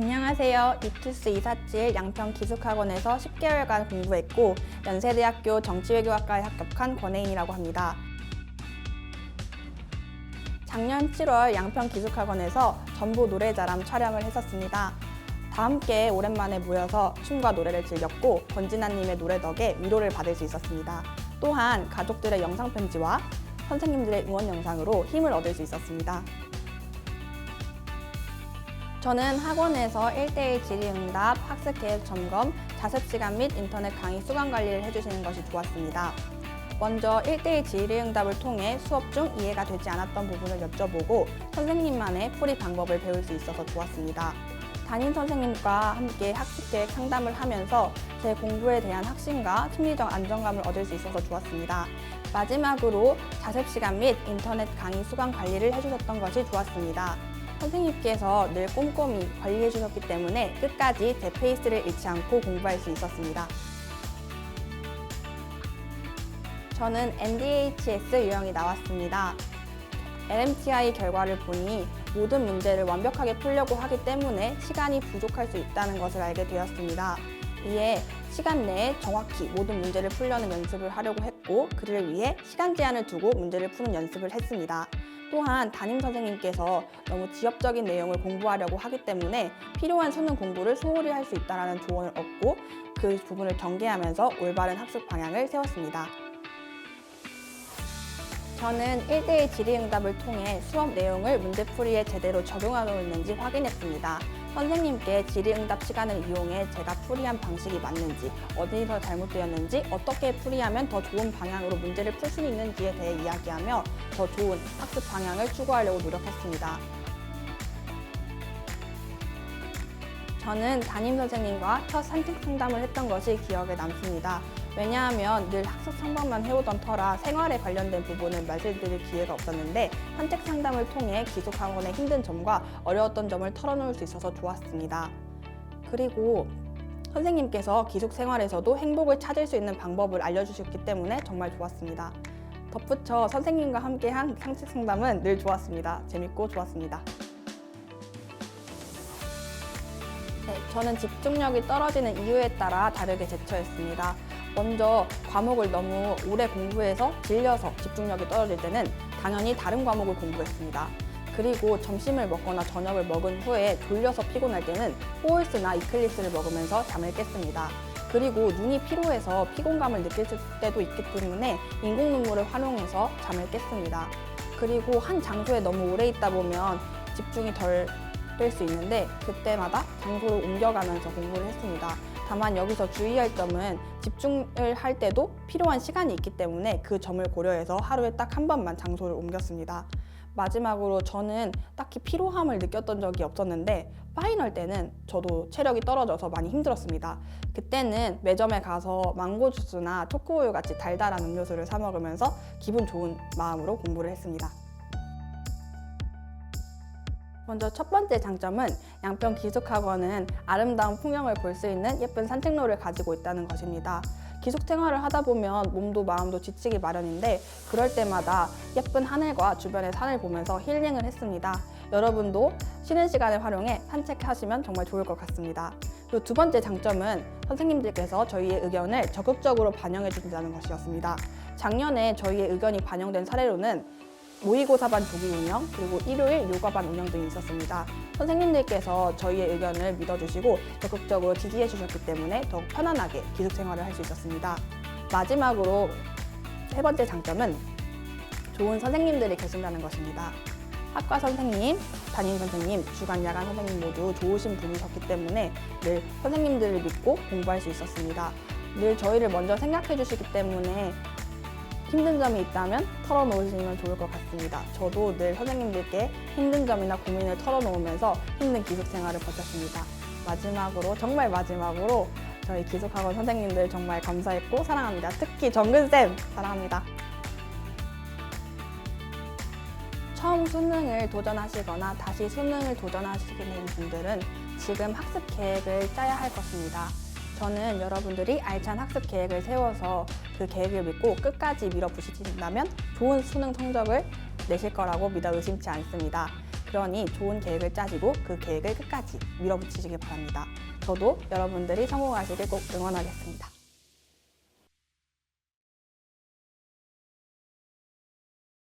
안녕하세요. 이투스 이사칠 양평 기숙학원에서 10개월간 공부했고 연세대학교 정치외교학과에 합격한 권혜인이라고 합니다. 작년 7월 양평 기숙학원에서 전부 노래자람 촬영을 했었습니다. 다 함께 오랜만에 모여서 춤과 노래를 즐겼고 권진아님의 노래 덕에 위로를 받을 수 있었습니다. 또한 가족들의 영상 편지와 선생님들의 응원 영상으로 힘을 얻을 수 있었습니다. 저는 학원에서 1대1 질의응답, 학습계획 점검, 자습시간 및 인터넷 강의 수강 관리를 해주시는 것이 좋았습니다. 먼저 1대1 질의응답을 통해 수업 중 이해가 되지 않았던 부분을 여쭤보고 선생님만의 풀이 방법을 배울 수 있어서 좋았습니다. 담임 선생님과 함께 학습계획 상담을 하면서 제 공부에 대한 확신과 심리적 안정감을 얻을 수 있어서 좋았습니다. 마지막으로 자습 시간 및 인터넷 강의 수강 관리를 해주셨던 것이 좋았습니다. 선생님께서 늘 꼼꼼히 관리해 주셨기 때문에 끝까지 제 페이스를 잃지 않고 공부할 수 있었습니다. 저는 NDHS 유형이 나왔습니다. LMTI 결과를 보니 모든 문제를 완벽하게 풀려고 하기 때문에 시간이 부족할 수 있다는 것을 알게 되었습니다. 이에 시간 내에 정확히 모든 문제를 풀려는 연습을 하려고 했고 그를 위해 시간 제한을 두고 문제를 푸는 연습을 했습니다. 또한 담임 선생님께서 너무 지엽적인 내용을 공부하려고 하기 때문에 필요한 수능 공부를 소홀히 할 수 있다는 조언을 얻고 그 부분을 경계하면서 올바른 학습 방향을 세웠습니다. 저는 1대1 질의응답을 통해 수업 내용을 문제풀이에 제대로 적용하고 있는지 확인했습니다. 선생님께 질의응답 시간을 이용해 제가 풀이한 방식이 맞는지, 어디서 잘못되었는지, 어떻게 풀이하면 더 좋은 방향으로 문제를 풀 수 있는지에 대해 이야기하며 더 좋은 학습 방향을 추구하려고 노력했습니다. 저는 담임 선생님과 첫 산책 상담을 했던 것이 기억에 남습니다. 왜냐하면 늘 학습 상담만 해오던 터라 생활에 관련된 부분을 말씀드릴 기회가 없었는데 산책 상담을 통해 기숙학원의 힘든 점과 어려웠던 점을 털어놓을 수 있어서 좋았습니다. 그리고 선생님께서 기숙 생활에서도 행복을 찾을 수 있는 방법을 알려주셨기 때문에 정말 좋았습니다. 덧붙여 선생님과 함께한 산책 상담은 늘 좋았습니다. 재밌고 좋았습니다. 네, 저는 집중력이 떨어지는 이유에 따라 다르게 제처했습니다. 먼저 과목을 너무 오래 공부해서 질려서 집중력이 떨어질 때는 당연히 다른 과목을 공부했습니다. 그리고 점심을 먹거나 저녁을 먹은 후에 졸려서 피곤할 때는 호울스나 이클립스를 먹으면서 잠을 깼습니다. 그리고 눈이 피로해서 피곤감을 느낄 때도 있기 때문에 인공 눈물을 활용해서 잠을 깼습니다. 그리고 한 장소에 너무 오래 있다 보면 집중이 덜 될 수 있는데 그때마다 장소를 옮겨가면서 공부를 했습니다. 다만 여기서 주의할 점은 집중을 할 때도 필요한 시간이 있기 때문에 그 점을 고려해서 하루에 딱 한 번만 장소를 옮겼습니다. 마지막으로 저는 딱히 피로함을 느꼈던 적이 없었는데 파이널 때는 저도 체력이 떨어져서 많이 힘들었습니다. 그때는 매점에 가서 망고 주스나 초코우유 같이 달달한 음료수를 사 먹으면서 기분 좋은 마음으로 공부를 했습니다. 먼저 첫 번째 장점은 양평 기숙학원은 아름다운 풍경을 볼 수 있는 예쁜 산책로를 가지고 있다는 것입니다. 기숙 생활을 하다 보면 몸도 마음도 지치기 마련인데 그럴 때마다 예쁜 하늘과 주변의 산을 보면서 힐링을 했습니다. 여러분도 쉬는 시간을 활용해 산책하시면 정말 좋을 것 같습니다. 그리고 두 번째 장점은 선생님들께서 저희의 의견을 적극적으로 반영해 주신다는 것이었습니다. 작년에 저희의 의견이 반영된 사례로는 모의고사반 조기 운영, 그리고 일요일 요가반 운영 등이 있었습니다. 선생님들께서 저희의 의견을 믿어주시고 적극적으로 지지해 주셨기 때문에 더욱 편안하게 기숙 생활을 할 수 있었습니다. 마지막으로 세 번째 장점은 좋은 선생님들이 계신다는 것입니다. 학과 선생님, 담임 선생님, 주간 야간 선생님 모두 좋으신 분이셨기 때문에 늘 선생님들을 믿고 공부할 수 있었습니다. 늘 저희를 먼저 생각해 주시기 때문에 힘든 점이 있다면 털어놓으시면 좋을 것 같습니다. 저도 늘 선생님들께 힘든 점이나 고민을 털어놓으면서 힘든 기숙 생활을 버텼습니다. 마지막으로, 정말 마지막으로 저희 기숙학원 선생님들 정말 감사했고 사랑합니다. 특히 정근쌤 사랑합니다. 처음 수능을 도전하시거나 다시 수능을 도전하시는 분들은 지금 학습 계획을 짜야 할 것입니다. 저는 여러분들이 알찬 학습 계획을 세워서 그 계획을 믿고 끝까지 밀어붙이신다면 좋은 수능 성적을 내실 거라고 믿어 의심치 않습니다. 그러니 좋은 계획을 짜시고 그 계획을 끝까지 밀어붙이시길 바랍니다. 저도 여러분들이 성공하시길 꼭 응원하겠습니다.